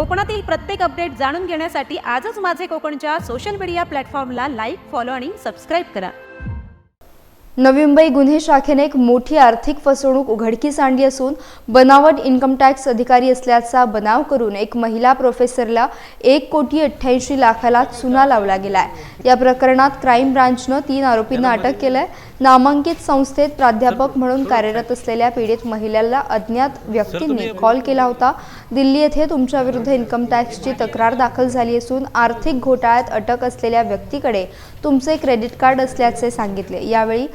कोकणातील प्रत्येक अपडेट जाणून घेण्यासाठी आजच माझे कोकणच्या सोशल मीडिया प्लॅटफॉर्मला लाईक फॉलो आणि सबस्क्राईब करा. नवी मुंबई गुन्हे शाखेने एक मोठी आर्थिक फसवणूक उघडकीस आणली असून बनावट इन्कम टॅक्स अधिकारी असल्याचा बनाव करून एक महिला प्रोफेसरला एक कोटी अठ्ठ्याऐंशी लाखाला चुना लावला गेलाय. या प्रकरणात क्राईम ब्रांचनं तीन आरोपींना अटक केलंय. नामांकित संस्थेत प्राध्यापक म्हणून कार्यरत असलेल्या पीडित महिलेला अज्ञात व्यक्तींनी कॉल केला होता. दिल्ली येथे तुमच्याविरुद्ध इन्कम टॅक्सची तक्रार दाखल झाली असून आर्थिक घोटाळ्यात अटक असलेल्या व्यक्तीकडे तुमचे क्रेडिट कार्ड असल्याचे सांगितले. यावेळी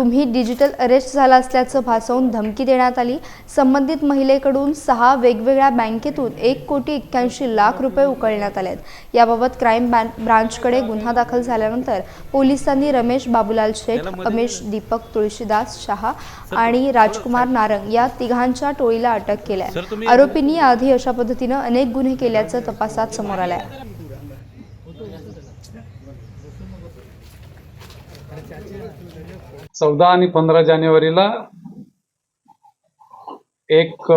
तुम्ही डिजिटल अरेस्ट झाला असल्याचं भासवून धमकी देण्यात आली. संबंधित महिलेकडून सहा वेगवेगळ्या बँकेतून एक कोटी एक्क्याऐंशी लाख रुपये उकळण्यात आलेत. याबाबत क्राईम ब्रांचकडे गुन्हा दाखल झाल्यानंतर पोलिसांनी रमेश बाबूलाल शेठ अमेश दीपक तुळशीदास शहा आणि राजकुमार नारंग या तिघांच्या टोळीला अटक केल्या आरोपींनी याआधी अशा पद्धतीनं अनेक गुन्हे केल्याचं तपासात समोर आलंय. चौदा आणि पंधरा जानेवारीला एक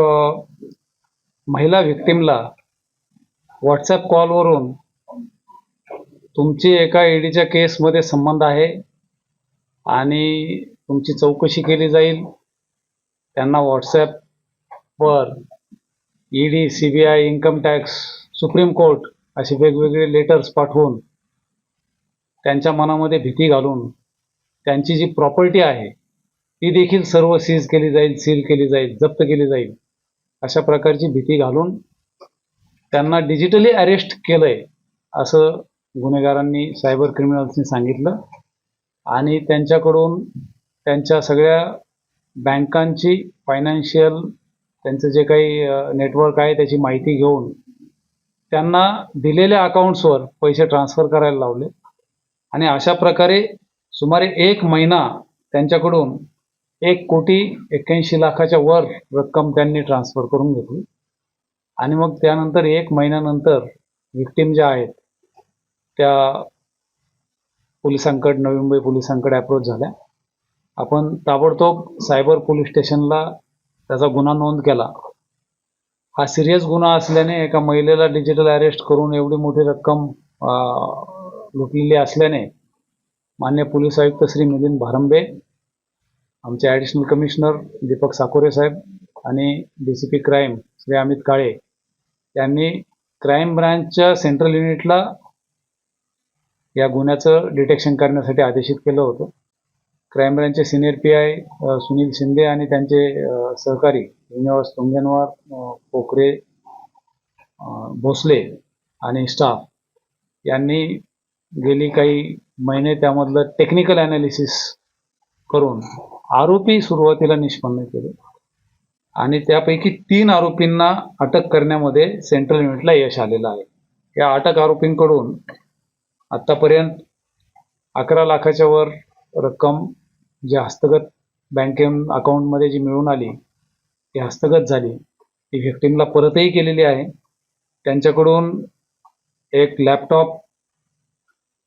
महिला व्हिक्टीमला व्हॉट्सॲप कॉलवरून तुमची एका ईडीच्या केसमध्ये संबंध आहे आणि तुमची चौकशी केली जाईल. त्यांना व्हॉट्सॲपवर ED C B I income tax Supreme Court असे वेगवेगळे लेटर्स पाठवून त्यांच्या मनामध्ये भीती घालून त्यांची जी प्रॉपर्टी आहे ती देखील सर्व सीज केली जाईल सील केली जाईल जप्त केली जाईल अशा प्रकारची भीती घालून त्यांना डिजिटली अरेस्ट आहे असं गुन्हेगारांनी सायबर क्रिमिनल्सनी सांगितलं. आणि त्यांच्याकडून त्यांच्या सगळ्या बँकांची फायनान्शियल त्यांचं जे काही नेटवर्क आहे त्याची माहिती घेऊन त्यांना दिलेल्या अकाउंट्सवर पैसे ट्रान्सफर करायला लावले. आणि अशा प्रकारे सुमारे एक महिना त्यांच्याकडून एक कोटी एक्क्याऐंशी लाखाच्या वर रक्कम त्यांनी ट्रान्सफर करून घेतली. आणि मग त्यानंतर एक महिन्यानंतर विक्टीम ज्या आहेत त्या पोलिसांकडे नवी मुंबई पोलिसांकडे अप्रोच झाल्या. आपण ताबडतोब सायबर पोलीस स्टेशनला त्याचा गुन्हा नोंद केला. हा सिरियस गुन्हा असल्याने एका महिलेला डिजिटल अरेस्ट करून एवढी मोठी रक्कम लुटलेली असल्याने मान्य पोलीस आयुक्त श्री मिलिंद भारंबे आमचे ॲडिशनल कमिशनर दीपक साकोरे साहेब आणि D C P crime Shri Amit Kale यांनी क्राईम ब्रांचच्या सेंट्रल युनिटला या गुन्ह्याचं डिटेक्शन करण्यासाठी आदेशित केलं होतं. Crime ब्रांचचे senior P I Sunil Shinde आणि त्यांचे सहकारी श्रीनिवास तुंगेनवार पोखरे भोसले आणि स्टाफ यांनी गेली काही महिने त्यामधलं टेक्निकल ॲनालिसिस करून आरोपी सुरुवातीला निष्पन्न केले. आणि त्यापैकी तीन आरोपींना अटक करण्यामध्ये सेंट्रल युनिटला यश आलेलं आहे. या अटक आरोपींकडून आत्तापर्यंत अकरा लाखाच्या वर रक्कम जी हस्तगत बँके अकाउंटमध्ये जी मिळून आली ती हस्तगत झाली. ती व्हिक्टीमला परतही केलेली आहे. त्यांच्याकडून एक लॅपटॉप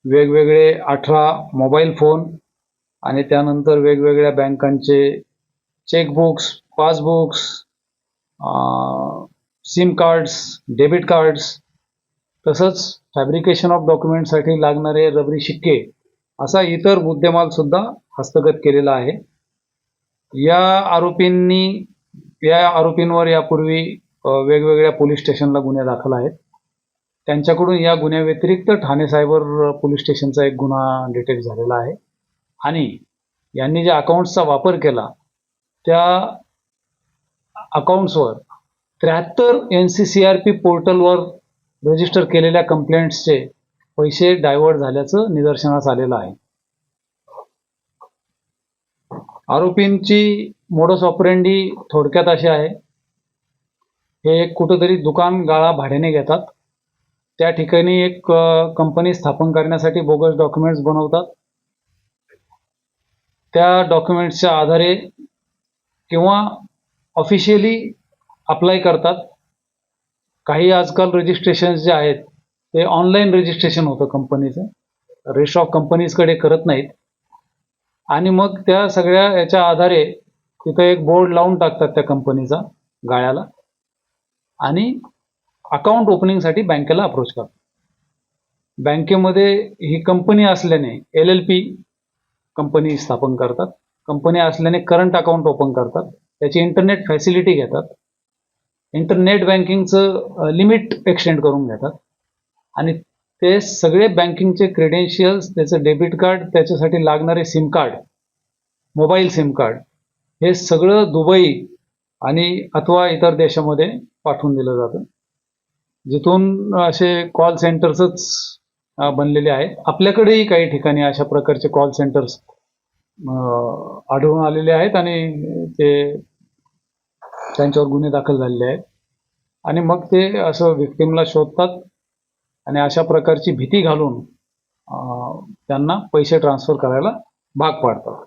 वेगवेगळे अठरा मोबाईल फोन आणि त्यानंतर वेगवेगळ्या बँकांचे chequebooks passbooks SIM cards debit cards तसंच फॅब्रिकेशन ऑफ डॉक्युमेंटसाठी लागणारे रबरी शिक्के असा इतर मुद्देमालसुद्धा हस्तगत केलेला आहे. या आरोपींनी या आरोपींवर यापूर्वी वेगवेगळ्या पोलीस स्टेशनला गुन्हे दाखल आहेत. त्यांच्याकडून या गुन्ह्याव्यतिरिक्त ठाणे सायबर पोलीस स्टेशनचा एक गुन्हा डिटेक्ट झालेला आहे. आणि यांनी ज्या अकाउंट्सचा वापर केला त्या अकाउंट्सवर त्र्याहत्तर N C C R P पोर्टलवर रजिस्टर केलेल्या कंप्लेंट्सचे पैसे डायव्हर्ट झाल्याचं निदर्शनास आलेलं आहे. आरोपींची मोडस ऑपरेंडी थोडक्यात अशी आहे. हे एक कुठंतरी दुकान गाळा भाड्याने घेतात. त्या ठिकाणी एक कंपनी स्थापन करण्यासाठी बोगस डॉक्युमेंट्स बनवतात. त्या डॉक्युमेंट्सच्या आधारे किंवा ऑफिशियली अप्लाय करतात. काही आजकाल रजिस्ट्रेशन जे आहेत ते ऑनलाईन रजिस्ट्रेशन होतं कंपनीचं रेस्ट ऑफ कंपनीजकडे करत नाहीत. आणि मग त्या सगळ्या याच्या आधारे तिथं एक बोर्ड लावून टाकतात त्या कंपनीचा गाळ्याला. आणि अकाउंट ओपनिंगसाठी बँकेला अप्रोच करतात बँकेमध्ये ही कंपनी असल्याने एल एल पी कंपनी स्थापन करतात. कंपनी असल्याने करंट अकाउंट ओपन करतात. त्याची इंटरनेट फॅसिलिटी घेतात. इंटरनेट बँकिंगचं लिमिट एक्सटेंड करून घेतात. आणि ते सगळे बँकिंगचे क्रेडेन्शियल्स त्याचं डेबिट कार्ड त्याच्यासाठी लागणारे SIM card mobile SIM card हे सगळं दुबई आणि अथवा इतर देशामध्ये पाठवून दिलं जातं. जिथून असे कॉल सेंटर्सच बनलेले आहेत. आपल्याकडेही काही ठिकाणी अशा प्रकारचे कॉल सेंटर्स आढळून आलेले आहेत आणि ते त्यांच्यावर गुन्हे दाखल झालेले आहेत. आणि मग ते असं विक्टिमला शोधतात आणि अशा प्रकारची भीती घालून त्यांना पैसे ट्रान्सफर करायला भाग पाडतात.